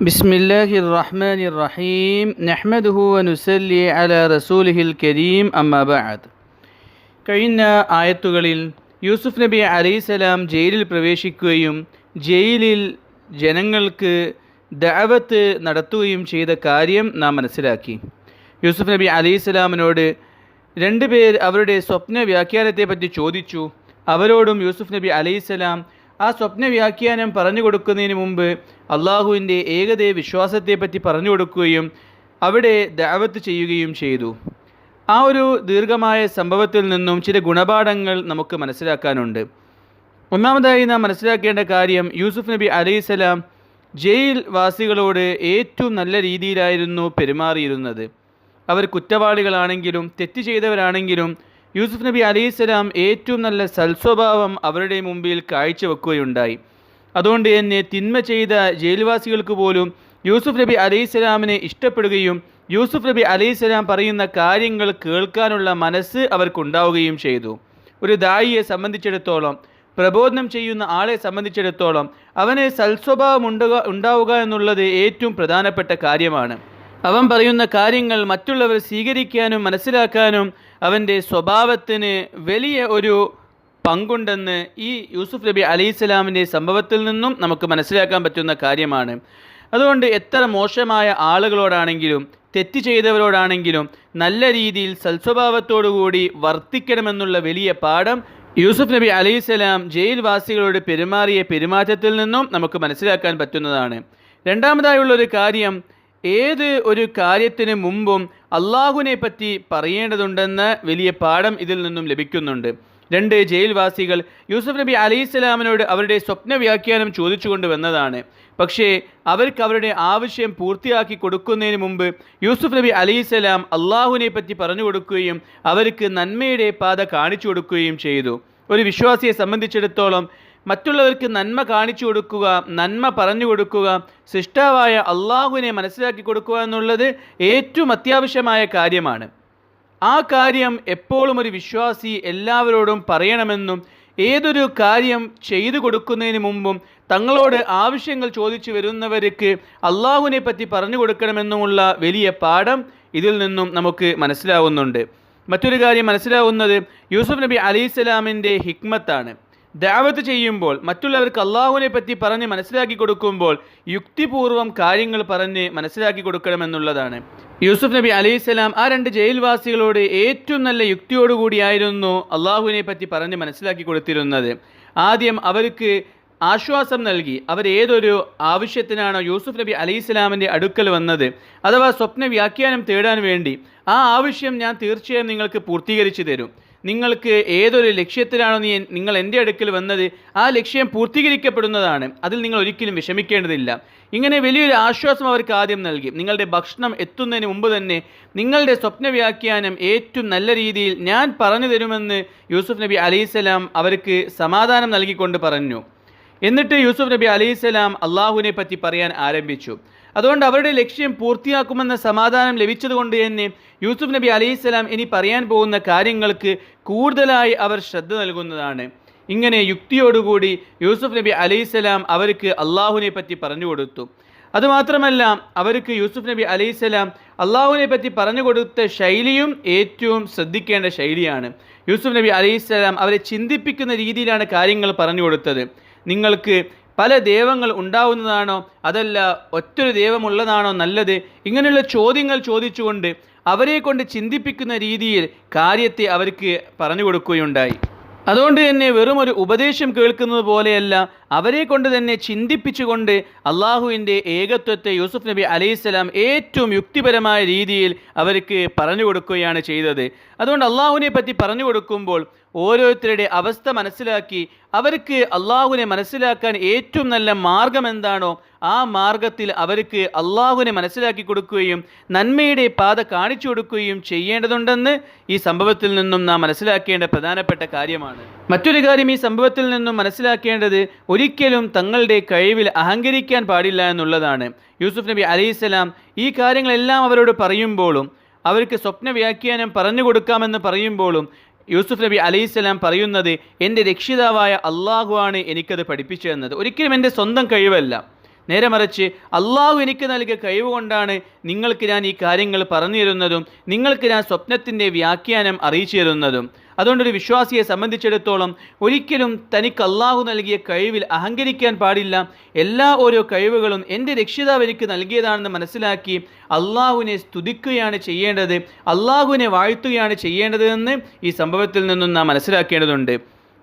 بسم الله الرحمن الرحيم نحمده ونسلي على رسوله الكريم أما بعد കഴിഞ്ഞ ആയത്തുകളിൽ യൂസുഫ് നബി അലൈസലാം ജയിലിൽ പ്രവേശിക്കുകയും ജയിലിൽ ജനങ്ങൾക്ക് ദഅവത്ത് നടത്തുകയും ചെയ്ത കാര്യം നാം മനസ്സിലാക്കി യൂസുഫ് നബി അലൈഹിസ്സലാമിനോട് രണ്ടുപേർ അവരുടെ സ്വപ്ന വ്യാഖ്യാനത്തെപ്പറ്റി ചോദിച്ചു അവരോടും യൂസുഫ് നബി അലൈഹിസ്സലാം ആ സ്വപ്ന വ്യാഖ്യാനം പറഞ്ഞു കൊടുക്കുന്നതിന് മുമ്പ് അള്ളാഹുവിന്റെ ഏകദൈവ വിശ്വാസത്തെപ്പറ്റി പറഞ്ഞു കൊടുക്കുകയും അവിടെ ദാവത്ത് ചെയ്യുകയും ചെയ്തു. ആ ഒരു ദീർഘമായ സംഭവത്തിൽ നിന്നും ചില ഗുണപാഠങ്ങൾ നമുക്ക് മനസ്സിലാക്കാനുണ്ട്. ഒന്നാമതായി നാം മനസ്സിലാക്കേണ്ട കാര്യം യൂസുഫ് നബി അലൈസലാം ജയിൽ വാസികളോട് ഏറ്റവും നല്ല രീതിയിലായിരുന്നു പെരുമാറിയിരുന്നത്. അവർ കുറ്റവാളികളാണെങ്കിലും തെറ്റ് ചെയ്തവരാണെങ്കിലും യൂസുഫ് നബി അലൈഹിസ്സലാം ഏറ്റവും നല്ല സൽസ്വഭാവം അവരുടെ മുമ്പിൽ കാഴ്ചവെക്കുകയുണ്ടായി. അതുകൊണ്ട് എന്നെ തിന്മ ചെയ്ത ജയിൽവാസികൾക്ക് പോലും യൂസുഫ് നബി അലൈഹിസ്സലാമിനെ ഇഷ്ടപ്പെടുകയും യൂസുഫ് നബി അലൈഹിസ്സലാം പറയുന്ന കാര്യങ്ങൾ കേൾക്കാനുള്ള മനസ്സ് അവർക്കുണ്ടാവുകയും ചെയ്തു. ഒരു ദായിയെ സംബന്ധിച്ചിടത്തോളം പ്രബോധനം ചെയ്യുന്ന ആളെ സംബന്ധിച്ചിടത്തോളം അവന് സൽസ്വഭാവം ഉണ്ടാവുക എന്നുള്ളത് ഏറ്റവും പ്രധാനപ്പെട്ട കാര്യമാണ്. അവൻ പറയുന്ന കാര്യങ്ങൾ മറ്റുള്ളവർ സ്വീകരിക്കാനും മനസ്സിലാക്കാനും അവന്റെ സ്വഭാവത്തിന് വലിയ ഒരു പങ്കുണ്ടെന്ന് ഈ യൂസുഫ് നബി അലൈഹി സ്വലാമിന്റെ സംഭവത്തിൽ നിന്നും നമുക്ക് മനസ്സിലാക്കാൻ പറ്റുന്ന കാര്യമാണ്. അതുകൊണ്ട് എത്ര മോശമായ ആളുകളോടാണെങ്കിലും തെറ്റ് ചെയ്തവരോടാണെങ്കിലും നല്ല രീതിയിൽ സൽസ്വഭാവത്തോടുകൂടി വർത്തിക്കണമെന്നുള്ള വലിയ പാഠം യൂസുഫ് നബി അലൈഹിസ്സലാം ജയിൽവാസികളോട് പെരുമാറിയ പെരുമാറ്റത്തിൽ നിന്നും നമുക്ക് മനസ്സിലാക്കാൻ പറ്റുന്നതാണ്. രണ്ടാമതായുള്ള ഒരു കാര്യം ഏത് ഒരു കാര്യത്തിന് മുമ്പും അള്ളാഹുവിനെ പറ്റി പറയേണ്ടതുണ്ടെന്ന വലിയ പാഠം ഇതിൽ നിന്നും ലഭിക്കുന്നുണ്ട്. രണ്ട് ജയിൽവാസികൾ യൂസുഫ് നബി അലൈഹിസ്സലാമിനോട് അവരുടെ സ്വപ്ന വ്യാഖ്യാനം ചോദിച്ചുകൊണ്ട് വന്നതാണ്. പക്ഷേ അവർക്ക് അവരുടെ ആവശ്യം പൂർത്തിയാക്കി കൊടുക്കുന്നതിന് മുമ്പ് യൂസുഫ് നബി അലൈഹിസ്സലാം അള്ളാഹുവിനെ പറ്റി പറഞ്ഞു കൊടുക്കുകയും അവർക്ക് നന്മയുടെ പാത കാണിച്ചു കൊടുക്കുകയും ചെയ്തു. ഒരു വിശ്വാസിയെ സംബന്ധിച്ചിടത്തോളം മറ്റുള്ളവർക്ക് നന്മ കാണിച്ചു കൊടുക്കുക നന്മ പറഞ്ഞു കൊടുക്കുക സൃഷ്ടാവായ അള്ളാഹുവിനെ മനസ്സിലാക്കി കൊടുക്കുക എന്നുള്ളത് ഏറ്റവും അത്യാവശ്യമായ കാര്യമാണ്. ആ കാര്യം എപ്പോഴും ഒരു വിശ്വാസി എല്ലാവരോടും പറയണമെന്നും ഏതൊരു കാര്യം ചെയ്തു കൊടുക്കുന്നതിന് മുമ്പും തങ്ങളോട് ആവശ്യങ്ങൾ ചോദിച്ചു വരുന്നവർക്ക് അള്ളാഹുവിനെ പറ്റി പറഞ്ഞു കൊടുക്കണമെന്നുമുള്ള വലിയ പാഠം ഇതിൽ നിന്നും നമുക്ക് മനസ്സിലാവുന്നുണ്ട്. മറ്റൊരു കാര്യം മനസ്സിലാവുന്നത് യൂസുഫ് നബി അലൈഹിസ്സലാമിന്റെ ഹിക്മത്താണ്. ദാവത്ത് ചെയ്യുമ്പോൾ മറ്റുള്ളവർക്ക് അള്ളാഹുവിനെ പറ്റി പറഞ്ഞ് മനസ്സിലാക്കി കൊടുക്കുമ്പോൾ യുക്തിപൂർവം കാര്യങ്ങൾ പറഞ്ഞ് മനസ്സിലാക്കി കൊടുക്കണമെന്നുള്ളതാണ്. യൂസുഫ് നബി അലൈഹിസ്സലാം ആ രണ്ട് ജയിൽവാസികളോട് ഏറ്റവും നല്ല യുക്തിയോടുകൂടിയായിരുന്നു അള്ളാഹുവിനെ പറ്റി പറഞ്ഞ് മനസ്സിലാക്കി കൊടുത്തിരുന്നത്. ആദ്യം അവർക്ക് ആശ്വാസം നൽകി. അവർ ഏതൊരു ആവശ്യത്തിനാണോ യൂസുഫ് നബി അലൈഹി സ്വലാമിന്റെ അടുക്കൽ വന്നത്? അഥവാ സ്വപ്ന വ്യാഖ്യാനം തേടാൻ വേണ്ടി. ആ ആവശ്യം ഞാൻ തീർച്ചയായും നിങ്ങൾക്ക് പൂർത്തീകരിച്ചു തരും. നിങ്ങൾക്ക് ഏതൊരു ലക്ഷ്യത്തിലാണോ നീ നിങ്ങൾ എന്റെ അടുക്കൽ വന്നത് ആ ലക്ഷ്യം പൂർത്തീകരിക്കപ്പെടുന്നതാണ്. അതിൽ നിങ്ങൾ ഒരിക്കലും വിഷമിക്കേണ്ടതില്ല. ഇങ്ങനെ വലിയൊരു ആശ്വാസം അവർക്ക് ആദ്യം നൽകി. നിങ്ങളുടെ ഭക്ഷണം എത്തുന്നതിന് മുമ്പ് തന്നെ നിങ്ങളുടെ സ്വപ്നവ്യാഖ്യാനം ഏറ്റവും നല്ല രീതിയിൽ ഞാൻ പറഞ്ഞു തരുമെന്ന് യൂസുഫ് നബി അലൈഹിസ്സലാം അവർക്ക് സമാധാനം നൽകിക്കൊണ്ട് പറഞ്ഞു. എന്നിട്ട് യൂസുഫ് നബി അലൈഹിസ്സലാം അള്ളാഹുവിനെ പറ്റി പറയാൻ ആരംഭിച്ചു. അതുകൊണ്ട് അവരുടെ ലക്ഷ്യം പൂർത്തിയാക്കുമെന്ന സമാധാനം ലഭിച്ചതുകൊണ്ട് തന്നെ യൂസുഫ് നബി അലൈഹിസ്സലാം ഇനി പറയാൻ പോകുന്ന കാര്യങ്ങൾക്ക് കൂടുതലായി അവർ ശ്രദ്ധ നൽകുന്നതാണ്. ഇങ്ങനെ യുക്തിയോടുകൂടി യൂസുഫ് നബി അലൈഹിസ്സലാം അവർക്ക് അള്ളാഹുവിനെ പറ്റി പറഞ്ഞു കൊടുത്തു. അതുമാത്രമല്ല അവർക്ക് യൂസുഫ് നബി അലൈഹിസ്സലാം അള്ളാഹുവിനെ പറ്റി പറഞ്ഞു കൊടുത്ത ശൈലിയും ഏറ്റവും ശ്രദ്ധിക്കേണ്ട ശൈലിയാണ്. യൂസുഫ് നബി അലൈഹിസ്സലാം അവരെ ചിന്തിപ്പിക്കുന്ന രീതിയിലാണ് കാര്യങ്ങൾ പറഞ്ഞു കൊടുത്തത്. നിങ്ങൾക്ക് പല ദൈവങ്ങൾ ഉണ്ടാവുന്നതാണോ? അതല്ല ഒറ്റൊരു ദൈവമുള്ളതാണോ നല്ലത്? ഇങ്ങനെയുള്ള ചോദ്യങ്ങൾ ചോദിച്ചുകൊണ്ട് അവരെ കൊണ്ട് ചിന്തിപ്പിക്കുന്ന രീതിയിൽ കാര്യത്തെ അവർക്ക് പറഞ്ഞു കൊടുക്കുകയുണ്ടായി. അതുകൊണ്ട് തന്നെ വെറും ഒരു ഉപദേശം കേൾക്കുന്നത് പോലെയല്ല അവരെ കൊണ്ട് തന്നെ ചിന്തിപ്പിച്ചുകൊണ്ട് അള്ളാഹുവിന്റെ ഏകത്വത്തെ യൂസുഫ് നബി അലൈഹിസ്സലാം ഏറ്റവും യുക്തിപരമായ രീതിയിൽ അവർക്ക് പറഞ്ഞു കൊടുക്കുകയാണ് ചെയ്തത്. അതുകൊണ്ട് അള്ളാഹുവിനെ പറ്റി പറഞ്ഞു കൊടുക്കുമ്പോൾ ഓരോരുത്തരുടെ അവസ്ഥ മനസ്സിലാക്കി അവർക്ക് അള്ളാഹുവിനെ മനസ്സിലാക്കാൻ ഏറ്റവും നല്ല മാർഗം എന്താണോ ആ മാർഗത്തിൽ അവർക്ക് അള്ളാഹുവിനെ മനസ്സിലാക്കി കൊടുക്കുകയും നന്മയുടെ പാത കാണിച്ചു കൊടുക്കുകയും ചെയ്യേണ്ടതുണ്ടെന്ന് ഈ സംഭവത്തിൽ നിന്നും നാം മനസ്സിലാക്കേണ്ട പ്രധാനപ്പെട്ട കാര്യമാണ്. മറ്റൊരു കാര്യം ഈ സംഭവത്തിൽ നിന്നും മനസ്സിലാക്കേണ്ടത് ഒരിക്കലും തങ്ങളുടെ കഴിവിൽ അഹങ്കരിക്കാൻ പാടില്ല എന്നുള്ളതാണ്. യൂസുഫ് നബി അലൈഹിസ്സലാം ഈ കാര്യങ്ങളെല്ലാം അവരോട് പറയുമ്പോഴും അവർക്ക് സ്വപ്ന വ്യാഖ്യാനം പറഞ്ഞു കൊടുക്കാമെന്ന് പറയുമ്പോഴും യൂസുഫ് നബി അലൈഹിസ്സലാം പറയുന്നത് എന്റെ രക്ഷിതാവായ അള്ളാഹുവാണ് എനിക്കത് പഠിപ്പിച്ചു തന്നത്. ഒരിക്കലും എന്റെ സ്വന്തം കഴിവല്ല. നേരെ മറിച്ച് അള്ളാഹു എനിക്ക് നൽകിയ കഴിവ് കൊണ്ടാണ് നിങ്ങൾക്ക് ഞാൻ ഈ കാര്യങ്ങൾ പറഞ്ഞു തരുന്നതും നിങ്ങൾക്ക് ഞാൻ സ്വപ്നത്തിന്റെ വ്യാഖ്യാനം അറിയിച്ചു തരുന്നതും. അതുകൊണ്ടൊരു വിശ്വാസിയെ സംബന്ധിച്ചിടത്തോളം ഒരിക്കലും തനിക്ക് അള്ളാഹു നൽകിയ കഴിവിൽ അഹങ്കരിക്കാൻ പാടില്ല. എല്ലാ ഓരോ കഴിവുകളും എന്റെ രക്ഷിതാവ് എനിക്ക് നൽകിയതാണെന്ന് മനസ്സിലാക്കി അള്ളാഹുവിനെ സ്തുതിക്കുകയാണ് ചെയ്യേണ്ടത് അള്ളാഹുവിനെ വാഴ്ത്തുകയാണ് ചെയ്യേണ്ടതെന്ന് ഈ സംഭവത്തിൽ നിന്നും നാം മനസ്സിലാക്കേണ്ടതുണ്ട്.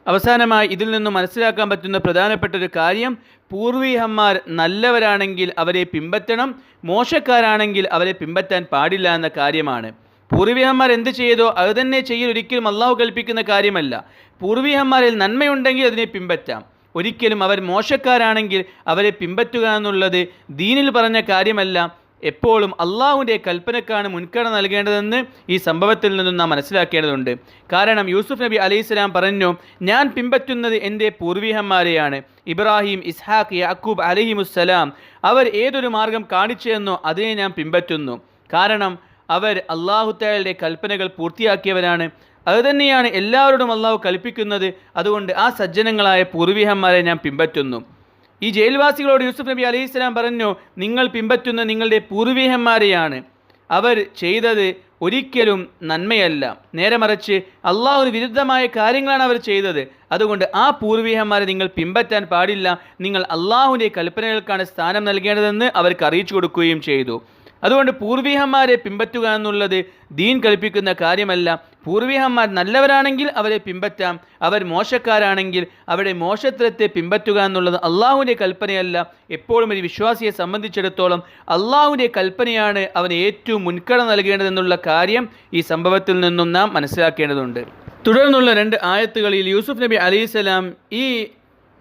അവസാനമായി ഇതിൽ നിന്നും മനസ്സിലാക്കാൻ പറ്റുന്ന പ്രധാനപ്പെട്ട ഒരു കാര്യം പൂർവീഹന്മാർ നല്ലവരാണെങ്കിൽ അവരെ പിമ്പറ്റണം മോശക്കാരാണെങ്കിൽ അവരെ പിമ്പറ്റാൻ പാടില്ല എന്ന കാര്യമാണ്. പൂർവീഹന്മാർ എന്ത് ചെയ്തോ അത് തന്നെ ചെയ്യൽ ഒരിക്കലും അള്ളാഹു കൽപ്പിക്കുന്ന കാര്യമല്ല. പൂർവീഹന്മാരിൽ നന്മയുണ്ടെങ്കിൽ അതിനെ പിമ്പറ്റാം ഒരിക്കലും അവർ മോശക്കാരാണെങ്കിൽ അവരെ പിമ്പറ്റുക എന്നുള്ളത് ദീനിൽ പറഞ്ഞ കാര്യമല്ല. എപ്പോഴും അള്ളാഹുവിന്റെ കൽപ്പനക്കാണ് മുൻഗണന നൽകേണ്ടതെന്ന് ഈ സംഭവത്തിൽ നിന്നും നാം മനസ്സിലാക്കേണ്ടതുണ്ട്. കാരണം യൂസുഫ് നബി അലൈഹി സ്വലാം പറഞ്ഞു ഞാൻ പിൻപറ്റുന്നത് എന്റെ പൂർവീകന്മാരെയാണ് ഇബ്രാഹിം ഇസ്ഹാഖ് യാക്കൂബ് അലഹിമുസ്സലാം അവർ ഏതൊരു മാർഗം കാണിച്ചെന്നോ അതിനെ ഞാൻ പിൻപറ്റുന്നു. കാരണം അവർ അള്ളാഹുത്തായുടെ കൽപ്പനകൾ പൂർത്തിയാക്കിയവരാണ്. അതുതന്നെയാണ് എല്ലാവരോടും അള്ളാഹു കൽപ്പിക്കുന്നത്. അതുകൊണ്ട് ആ സജ്ജനങ്ങളായ പൂർവീകന്മാരെ ഞാൻ പിമ്പറ്റുന്നു ഈ ജയിൽവാസികളോട് യൂസുഫ് നബി അലൈഹി സ്വലാം പറഞ്ഞു നിങ്ങൾ പിമ്പറ്റുന്ന നിങ്ങളുടെ പൂർവീകന്മാരെയാണ് അവർ ചെയ്തത് ഒരിക്കലും നന്മയല്ല. നേരെ മറിച്ച് അള്ളാഹുവിന് വിരുദ്ധമായ കാര്യങ്ങളാണ് അവർ ചെയ്തത്. അതുകൊണ്ട് ആ പൂർവീകന്മാരെ നിങ്ങൾ പിമ്പറ്റാൻ പാടില്ല. നിങ്ങൾ അള്ളാഹുവിന്റെ കൽപ്പനകൾക്കാണ് സ്ഥാനം നൽകേണ്ടതെന്ന് അവർക്ക് അറിയിച്ചു കൊടുക്കുകയും ചെയ്തു. അതുകൊണ്ട് പൂർവീകന്മാരെ പിമ്പറ്റുക എന്നുള്ളത് ദീൻ കൽപ്പിക്കുന്ന കാര്യമല്ല. പൂർവീകന്മാർ നല്ലവരാണെങ്കിൽ അവരെ പിമ്പറ്റാം അവർ മോശക്കാരാണെങ്കിൽ അവരുടെ മോശത്തരത്തെ പിമ്പറ്റുക എന്നുള്ളത് അള്ളാഹുവിന്റെ കൽപ്പനയല്ല. എപ്പോഴും ഒരു വിശ്വാസിയെ സംബന്ധിച്ചിടത്തോളം അള്ളാഹുവിന്റെ കൽപ്പനയാണ് അവന് ഏറ്റവും മുൻഗണന നൽകേണ്ടതെന്നുള്ള കാര്യം ഈ സംഭവത്തിൽ നിന്നും നാം മനസ്സിലാക്കേണ്ടതുണ്ട്. തുടർന്നുള്ള രണ്ട് ആയത്തുകളിൽ യൂസുഫ് നബി അലൈഹിസ്സലാം ഈ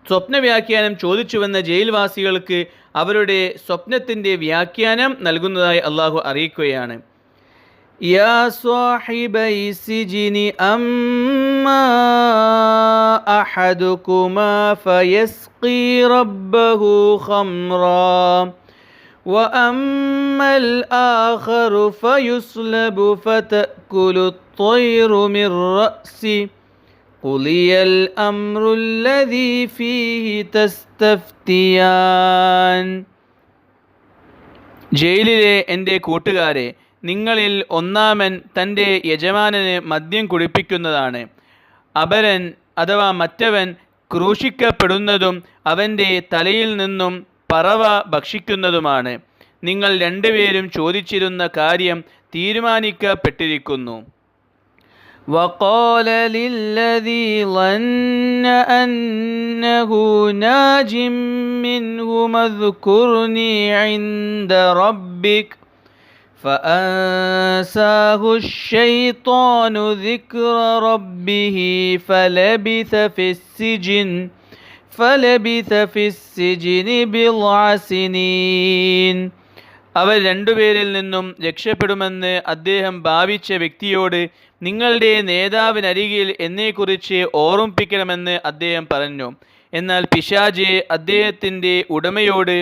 സ്വപ്ന വ്യാഖ്യാനം ചോദിച്ചുവെന്ന ജയിൽവാസികൾക്ക് അവരുടെ സ്വപ്നത്തിന്റെ വ്യാഖ്യാനം നൽകുന്നതായി അള്ളാഹു അറിയിക്കുകയാണ്. യാ സ്വാഹിബൈ സിജിനി അമ്മാ അഹദുകുമാ ഫയസ്ഖി റബ്ബഹു ഖംറാ وأما الآخر فيصلب فتأكل الطير من رأسه قضي الأمر الذي فيه تستفتيان ജയിലിലെ എൻ്റെ കൂട്ടുകാരെ നിങ്ങളിൽ ഒന്നാമൻ തൻ്റെ യജമാനന് മദ്യം കുടിപ്പിക്കുന്നതാണ് അപരൻ അഥവാ മറ്റവൻ ക്രൂശിക്കപ്പെടുന്നതും അവൻ്റെ തലയിൽ നിന്നും പറവ ഭക്ഷിക്കുന്നതുമാണ് നിങ്ങൾ രണ്ടുപേരും ചോദിച്ചിരുന്ന കാര്യം തീരുമാനിക്കപ്പെട്ടിരിക്കുന്നു وقال للذي ظن أنه ناج منهما اذكرني عند ربك فأنساه الشيطان ذكر ربه فلبث في السجن فلبث في السجن بضع سنين അവർ രണ്ടുപേരിൽ നിന്നും രക്ഷപ്പെടുമെന്ന് അദ്ദേഹം ഭാവിച്ച വ്യക്തിയോട് നിങ്ങളുടെ നേതാവിനരികിൽ എന്നെക്കുറിച്ച് ഓർമ്മിപ്പിക്കണമെന്ന് അദ്ദേഹം പറഞ്ഞു എന്നാൽ പിശാജ് അദ്ദേഹത്തിൻ്റെ ഉടമയോട്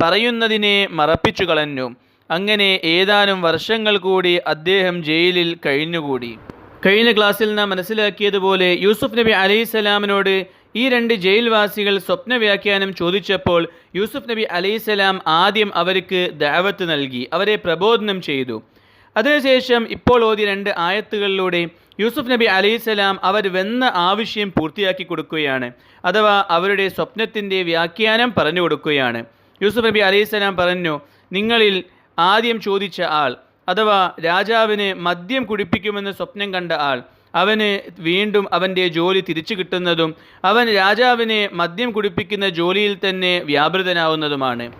പറയുന്നതിനെ മറപ്പിച്ചു കളഞ്ഞു അങ്ങനെ ഏതാനും വർഷങ്ങൾ കൂടി അദ്ദേഹം ജയിലിൽ കഴിഞ്ഞുകൂടി. കഴിഞ്ഞ ക്ലാസ്സിൽ നാം മനസ്സിലാക്കിയതുപോലെ യൂസുഫ് നബി അലൈഹിസ്സലാമിനോട് ഈ രണ്ട് ജയിൽവാസികൾ സ്വപ്ന വ്യാഖ്യാനം ചോദിച്ചപ്പോൾ യൂസുഫ് നബി അലൈഹിസ്സലാം ആദ്യം അവർക്ക് ദാവത്ത് നൽകി അവരെ പ്രബോധനം ചെയ്തു. അതിനുശേഷം ഇപ്പോൾ ഓതി രണ്ട് ആയത്തുകളിലൂടെ യൂസുഫ് നബി അലൈഹിസ്സലാം അവർ വെന്ന ആവശ്യം പൂർത്തിയാക്കി കൊടുക്കുകയാണ് അഥവാ അവരുടെ സ്വപ്നത്തിന്റെ വ്യാഖ്യാനം പറഞ്ഞു കൊടുക്കുകയാണ്. യൂസുഫ് നബി അലൈഹിസ്സലാം പറഞ്ഞു നിങ്ങളിൽ ആദ്യം ചോദിച്ച ആൾ അഥവാ രാജാവിനെ മദ്യം കുടിപ്പിക്കുമെന്ന് സ്വപ്നം കണ്ട ആൾ അവന് വീണ്ടും അവന്റെ ജോലി തിരിച്ചു കിട്ടുന്നതും അവൻ രാജാവിനെ മദ്യം കുടിപ്പിക്കുന്ന ജോലിയിൽ തന്നെ വ്യാപൃതനാവുന്നതുമാണ്.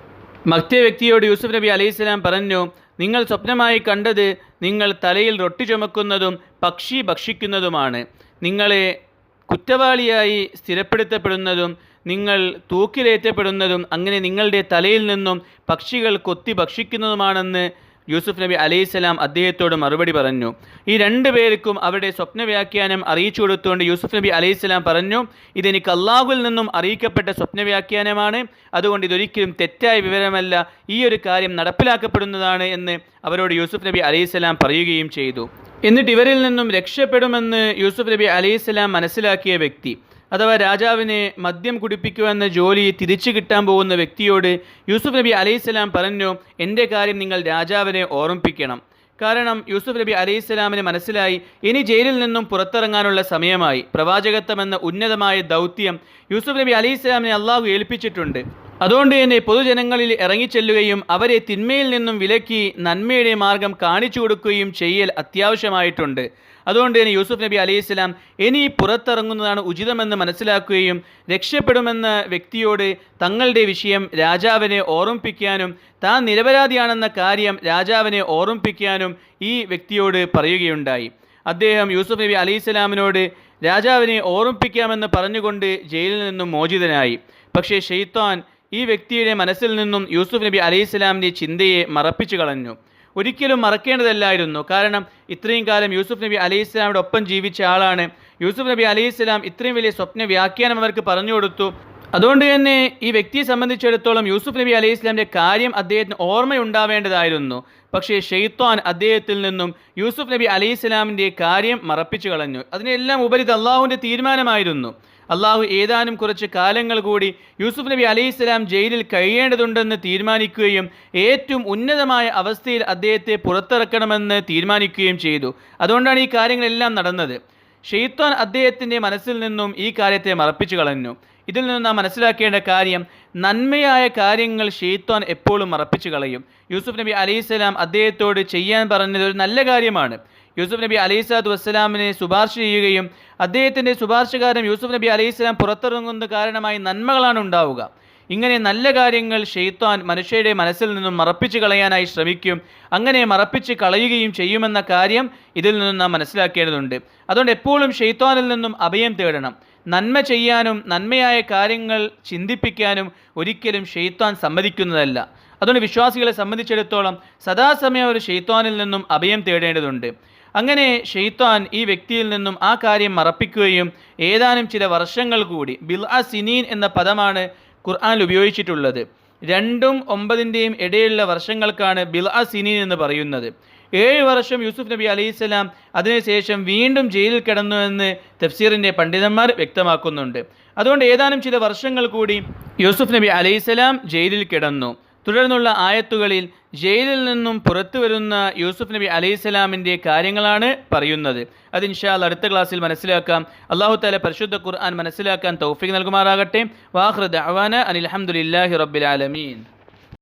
മറ്റേ വ്യക്തിയോട് യൂസുഫ് നബി അലൈഹിസ്സലാം പറഞ്ഞു നിങ്ങൾ സ്വപ്നമായി കണ്ടത് നിങ്ങൾ തലയിൽ റൊട്ടി ചുമക്കുന്നതും പക്ഷി ഭക്ഷിക്കുന്നതുമാണ്. നിങ്ങളെ കുറ്റവാളിയായി സ്ഥിരപ്പെടുത്തപ്പെടുന്നതും നിങ്ങൾ തൂക്കിലേറ്റപ്പെടുന്നതും അങ്ങനെ നിങ്ങളുടെ തലയിൽ നിന്നും പക്ഷികൾ കൊത്തി ഭക്ഷിക്കുന്നതുമാണെന്ന് യൂസുഫ് നബി അലൈഹിസ്സലാം അദ്ദേഹത്തോട് മറുപടി പറഞ്ഞു. ഈ രണ്ടു പേർക്കും അവരുടെ സ്വപ്ന വ്യാഖ്യാനം അറിയിച്ചു കൊടുത്തുകൊണ്ട് യൂസുഫ് നബി അലൈഹിസ്സലാം പറഞ്ഞു ഇതെനിക്ക് അള്ളാഹുവിൽ നിന്നും അറിയിക്കപ്പെട്ട സ്വപ്ന വ്യാഖ്യാനമാണ് അതുകൊണ്ട് ഇതൊരിക്കലും തെറ്റായ വിവരമല്ല. ഈ ഒരു കാര്യം നടപ്പിലാക്കപ്പെടുന്നതാണ് എന്ന് അവരോട് യൂസുഫ് നബി അലൈഹിസ്സലാം പറയുകയും ചെയ്തു. എന്നിട്ട് ഇവരിൽ നിന്നും രക്ഷപ്പെടുമെന്ന് യൂസുഫ് നബി അലൈഹിസ്സലാം മനസ്സിലാക്കിയ വ്യക്തി. അഥവാ രാജാവിനെ മദ്യം കുടിപ്പിക്കുക എന്ന ജോലി തിരിച്ചു കിട്ടാൻ പോകുന്ന വ്യക്തിയോട് യൂസുഫ് നബി അലൈഹിസ്സലാം പറഞ്ഞു എന്റെ കാര്യം നിങ്ങൾ രാജാവിനെ ഓർമ്മിപ്പിക്കണം. കാരണം യൂസുഫ് നബി അലൈഹിസ്സലാമിന് മനസ്സിലായി ഇനി ജയിലിൽ നിന്നും പുറത്തിറങ്ങാനുള്ള സമയമായി. പ്രവാചകത്വം എന്ന ഉന്നതമായ ദൗത്യം യൂസുഫ് നബി അലൈഹിസ്സലാമിനെ അള്ളാഹു ഏൽപ്പിച്ചിട്ടുണ്ട്. അതുകൊണ്ട് തന്നെ പൊതുജനങ്ങളിൽ ഇറങ്ങിച്ചെല്ലുകയും അവരെ തിന്മയിൽ നിന്നും വിലക്കി നന്മയുടെ മാർഗം കാണിച്ചു കൊടുക്കുകയും ചെയ്യൽ അത്യാവശ്യമായിട്ടുണ്ട്. അതുകൊണ്ട് തന്നെ യൂസുഫ് നബി അലൈഹി സ്വലാം ഇനി പുറത്തിറങ്ങുന്നതാണ് ഉചിതമെന്ന് മനസ്സിലാക്കുകയും രക്ഷപ്പെടുമെന്ന വ്യക്തിയോട് തങ്ങളുടെ വിഷയം രാജാവിനെ ഓർമ്മിപ്പിക്കാനും താൻ നിരപരാധിയാണെന്ന കാര്യം രാജാവിനെ ഓർമ്മിപ്പിക്കാനും ഈ വ്യക്തിയോട് പറയുകയുണ്ടായി. അദ്ദേഹം യൂസുഫ് നബി അലൈഹി സ്വലാമിനോട് രാജാവിനെ ഓർമ്മിപ്പിക്കാമെന്ന് പറഞ്ഞുകൊണ്ട് ജയിലിൽ നിന്നും മോചിതനായി. പക്ഷേ ഷെയ്ത്താൻ ഈ വ്യക്തിയുടെ മനസ്സിൽ നിന്നും യൂസുഫ് നബി അലൈഹി സ്വലാമിന്റെ ചിന്തയെ മറപ്പിച്ചു കളഞ്ഞു. ഒരിക്കലും മറക്കേണ്ടതല്ലായിരുന്നു. കാരണം ഇത്രയും കാലം യൂസുഫ് നബി അലൈഹി സ്വലാമിയുടെ ഒപ്പം ജീവിച്ച ആളാണ്. യൂസുഫ് നബി അലൈഹി സ്വലാം ഇത്രയും വലിയ സ്വപ്ന വ്യാഖ്യാനം അവർക്ക് പറഞ്ഞു കൊടുത്തു. അതുകൊണ്ട് തന്നെ ഈ വ്യക്തിയെ സംബന്ധിച്ചിടത്തോളം യൂസുഫ് നബി അലൈഹി ഇസ്ലാമിന്റെ കാര്യം അദ്ദേഹത്തിന് ഓർമ്മയുണ്ടാവേണ്ടതായിരുന്നു. പക്ഷേ ഷെയ്ത്താൻ അദ്ദേഹത്തിൽ നിന്നും യൂസുഫ് നബി അലൈഹി ഇസ്ലാമിന്റെ കാര്യം മറപ്പിച്ചു കളഞ്ഞു. അതിനെല്ലാം ഉപരി ഇത് അള്ളാഹുവിന്റെ തീരുമാനമായിരുന്നു. അള്ളാഹു ഏതാനും കുറച്ച് കാലങ്ങൾ കൂടി യൂസുഫ് നബി അലൈഹി ഇസ്ലാം ജയിലിൽ കഴിയേണ്ടതുണ്ടെന്ന് തീരുമാനിക്കുകയും ഏറ്റവും ഉന്നതമായ അവസ്ഥയിൽ അദ്ദേഹത്തെ പുറത്തിറക്കണമെന്ന് തീരുമാനിക്കുകയും ചെയ്തു. അതുകൊണ്ടാണ് ഈ കാര്യങ്ങളെല്ലാം നടന്നത്. ഷെയ്ത്താൻ അദ്ദേഹത്തിന്റെ മനസ്സിൽ നിന്നും ഈ കാര്യത്തെ മറപ്പിച്ചു കളഞ്ഞു. ഇതിൽ നിന്ന് നാം മനസ്സിലാക്കേണ്ട കാര്യം നന്മയായ കാര്യങ്ങൾ ഷെയ്ത്താൻ എപ്പോഴും മറപ്പിച്ചു കളയും. യൂസുഫ് നബി അലൈഹി സ്വലാം അദ്ദേഹത്തോട് ചെയ്യാൻ പറഞ്ഞത് ഒരു നല്ല കാര്യമാണ്. യൂസുഫ് നബി അലൈഹി സ്വലാത്തു വസ്സലാമിനെ ശുപാർശ ചെയ്യുകയും അദ്ദേഹത്തിന്റെ ശുപാർശകാരം യൂസുഫ് നബി അലൈഹി സ്വലാം പുറത്തിറങ്ങുന്ന കാരണമായി നന്മകളാണ് ഉണ്ടാവുക. ഇങ്ങനെ നല്ല കാര്യങ്ങൾ ഷെയ്ത്താൻ മനുഷ്യരുടെ മനസ്സിൽ നിന്നും മറപ്പിച്ച് കളയാനായി ശ്രമിക്കും. അങ്ങനെ മറപ്പിച്ച് കളയുകയും ചെയ്യുമെന്ന കാര്യം ഇതിൽ നിന്നും നാം മനസ്സിലാക്കേണ്ടതുണ്ട്. അതുകൊണ്ട് എപ്പോഴും ഷെയ്ത്താനിൽ നിന്നും അഭയം തേടണം. നന്മ ചെയ്യാനും നന്മയായ കാര്യങ്ങൾ ചിന്തിപ്പിക്കാനും ഒരിക്കലും ഷെയ്ത്താൻ സമ്മതിക്കുന്നതല്ല. അതുകൊണ്ട് വിശ്വാസികളെ സംബന്ധിച്ചിടത്തോളം സദാസമയം ഒരു ഷെയ്ത്താനിൽ നിന്നും അഭയം തേടേണ്ടതുണ്ട്. അങ്ങനെ ഷെയ്ത്താൻ ഈ വ്യക്തിയിൽ നിന്നും ആ കാര്യം മറപ്പിക്കുകയും ഏതാനും ചില വർഷങ്ങൾ കൂടി ബിൽ അ സിനീൻ എന്ന പദമാണ് ഖുർആനിൽ ഉപയോഗിച്ചിട്ടുള്ളത്. രണ്ടും ഒമ്പതിന്റെയും ഇടയിലുള്ള വർഷങ്ങൾക്കാണ് ബിൽ അ സിനീൻ എന്ന് പറയുന്നത്. ഏഴ് വർഷം യൂസുഫ് നബി അലൈഹിസ്സലാം അതിനുശേഷം വീണ്ടും ജയിലിൽ കിടന്നു എന്ന് തഫ്സീറിന്റെ പണ്ഡിതന്മാർ വ്യക്തമാക്കുന്നുണ്ട്. അതുകൊണ്ട് ഏതാനും ചില വർഷങ്ങൾ കൂടി യൂസുഫ് നബി അലൈഹിസ്സലാം ജയിലിൽ കിടന്നു. തുടർന്നുള്ള ആയത്തുകളിൽ ജയിലിൽ നിന്നും പുറത്തു വരുന്ന യൂസുഫ് നബി അലൈഹിസ്സലാമിന്റെ കാര്യങ്ങളാണ് പറയുന്നത്. അത് ഇൻഷാൽ അടുത്ത ക്ലാസ്സിൽ മനസ്സിലാക്കാം. അള്ളാഹു താല പരിശുദ്ധ ഖുർആൻ മനസ്സിലാക്കാൻ തൗഫീഖ് നൽകുമാറാകട്ടെ. വാഹൃദ് അവാന അനിൽഹമുല്ലാഹി റബ്ബിൽ ആലമീൻ.